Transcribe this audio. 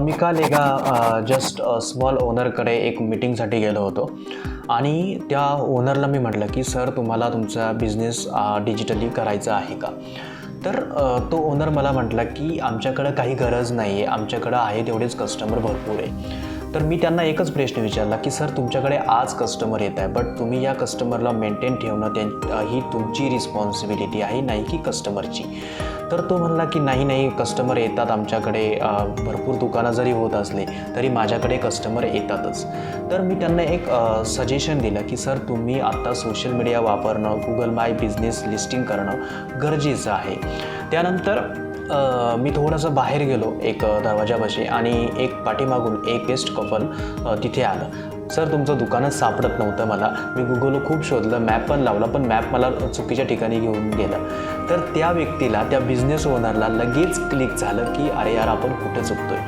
मी काल एका just small ओनरकडे एक मीटिंगसाठी गेलो होतो. आणि त्या ओनरला मी म्हटलं की सर तुम्हाला तुमचा बिझनेस डिजिटली करायचा आहे का? तर तो ओनर मला म्हटला की आमच्याकडं काही गरज नाही आहे आमच्याकडं आहे तेवढेच कस्टमर भरपूर आहे. तर मी त्यांना एकच प्रश्न विचारला की सर तुमच्याकडे आज कस्टमर येत आहे बट तुम्ही या कस्टमरला मेंटेन ठेवणं त्यां ही तुमची रिस्पॉन्सिबिलिटी आहे नाही की कस्टमरची तर तो म्हणला की नाही नाही कस्टमर येतात आमच्याकडे भरपूर दुकानं जरी होत असले तरी माझ्याकडे कस्टमर येतातच. तर मी त्यांना एक सजेशन दिलं की सर तुम्ही आत्ता सोशल मीडिया वापरणं गुगल माय बिझनेस लिस्टिंग करणं गरजेचं आहे. त्यानंतर मी थोडंसं बाहेर गेलो एक दरवाजापाशी आणि एक पाठीमागून एक गेस्ट कपल तिथे आलं. सर तुमचं दुकानच सापडत नव्हतं मला. मी गुगलवर खूप शोधलं मॅप पण लावला पण मॅप मला चुकीच्या ठिकाणी घेऊन गेलं. तर त्या व्यक्तीला त्या बिझनेस ओनरला लगेच क्लिक झालं की अरे यार आपण कुठे चुकतोय?